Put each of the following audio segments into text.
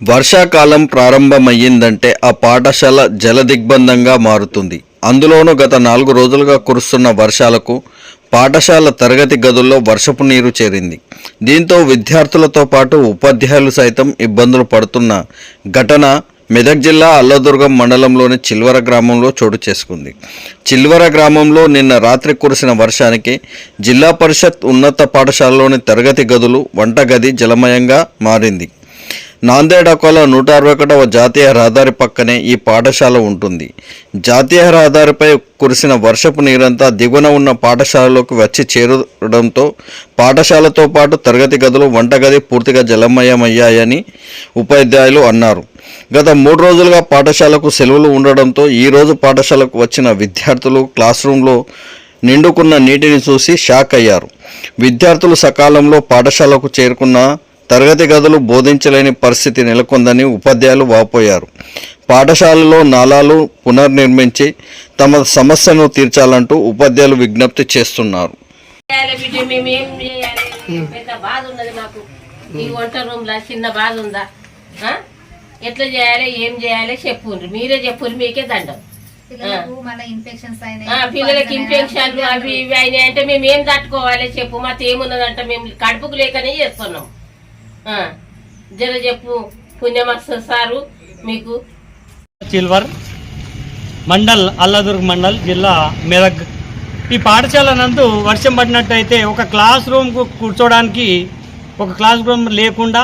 వర్షాకాలం ప్రారంభమయ్యిందంటే ఆ పాఠశాల జలదిగ్బంధంగా మారుతుంది. అందులోనూ గత నాలుగు రోజులుగా కురుస్తున్న వర్షాలకు పాఠశాల తరగతి గదుల్లో వర్షపు నీరు చేరింది. దీంతో విద్యార్థులతో పాటు ఉపాధ్యాయులు సైతం ఇబ్బందులు పడుతున్న ఘటన మెదక్ జిల్లా అల్లదుర్గం మండలంలోని చిల్వర గ్రామంలో చోటు చేసుకుంది. చిల్వర గ్రామంలో నిన్న రాత్రి కురిసిన వర్షానికి జిల్లా పరిషత్ ఉన్నత పాఠశాలలోని తరగతి గదులు వంటగది జలమయంగా మారింది. నాందేడ్ అకోలా నూట అరవై ఒకటవ జాతీయ రహదారి పక్కనే ఈ పాఠశాల ఉంటుంది. జాతీయ రహదారిపై కురిసిన వర్షపు నీరంతా దిగువన ఉన్న పాఠశాలలోకి వచ్చి చేరడంతో పాఠశాలతో పాటు తరగతి గదులు వంటగది పూర్తిగా జలమయమయ్యాయని ఉపాధ్యాయులు అన్నారు. గత మూడు రోజులుగా పాఠశాలకు సెలవులు ఉండడంతో ఈరోజు పాఠశాలకు వచ్చిన విద్యార్థులు క్లాస్ రూమ్లో నిండుకున్న నీటిని చూసి షాక్ అయ్యారు. విద్యార్థులు సకాలంలో పాఠశాలకు చేరుకున్న తరగతి గదులు బోధించలేని పరిస్థితి నెలకొందని ఉపాధ్యాయులు వాపోయారు. పాఠశాలలో నాలాలు పునర్నిర్మించి తమ సమస్యను తీర్చాలంటూ ఉపాధ్యాయులు విజ్ఞప్తి చేస్తున్నారు. ఈ వంట రూమ్ లా చిన్న బాధ ఉందా? ఆ? ఎట్లా చేయాలి ఏం చేయాలి చెప్పుండ్రి. మీరే చెప్పుండ్రి మీకే దండం. పిల్లలకు ఇన్ఫెక్షన్లు అవి ఇవి అయినాయి అంటే మేము ఏం తట్టుకోవాలి చెప్పు. మాకు ఏమున్నదంటే మేము కడుపుకు లేకనే చేస్తున్నాం. జర చెప్పు పుణ్యమస్త సారు మీకు. చిల్వర్ మండల్ అల్లదుర్గ్ మండల్ జిల్లా మెదక్. ఈ పాఠశాల నందు వర్షం పడినట్టయితే ఒక క్లాస్ రూమ్కు కూర్చోడానికి ఒక క్లాస్ రూమ్ లేకుండా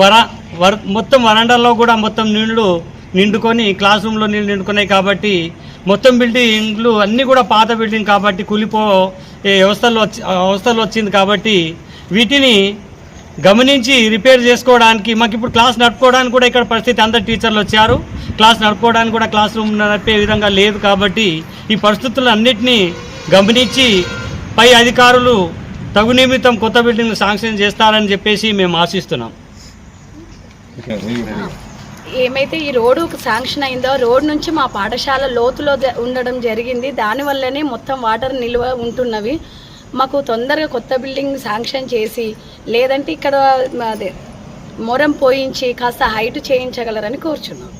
వర వర మొత్తం వరండాలో కూడా మొత్తం నీళ్ళు నిండుకొని క్లాస్ రూమ్లో నీళ్ళు నిండుకున్నాయి కాబట్టి మొత్తం బిల్డింగ్లు అన్నీ కూడా పాత బిల్డింగ్ కాబట్టి కూలిపో వ్యవస్థలు వచ్చి వ్యవస్థలు వచ్చింది కాబట్టి వీటిని గమనించి రిపేర్ చేసుకోవడానికి మాకు ఇప్పుడు క్లాస్ నడుపుకోవడానికి కూడా ఇక్కడ పరిస్థితి అందరు టీచర్లు వచ్చారు. క్లాస్ నడుపుకోవడానికి కూడా క్లాస్ రూమ్ నడిపే విధంగా లేదు కాబట్టి ఈ పరిస్థితులు అన్నిటినీ గమనించి పై అధికారులు తగు నిమిత్తం కొత్త బిల్డింగ్ శాంక్షన్ చేస్తారని చెప్పేసి మేము ఆశిస్తున్నాం. ఏమైతే ఈ రోడ్డు శాంక్షన్ అయిందో రోడ్ నుంచి మా పాఠశాల లోతులో ఉండడం జరిగింది. దానివల్లనే మొత్తం వాటర్ నిల్వ ఉంటున్నవి. మాకు తొందరగా కొత్త బిల్డింగ్ శాంక్షన్ చేసి లేదంటే ఇక్కడ అదే మొరం పోయించి కాస్త హైట్ చేయించగలరని కోరుచున్నాం.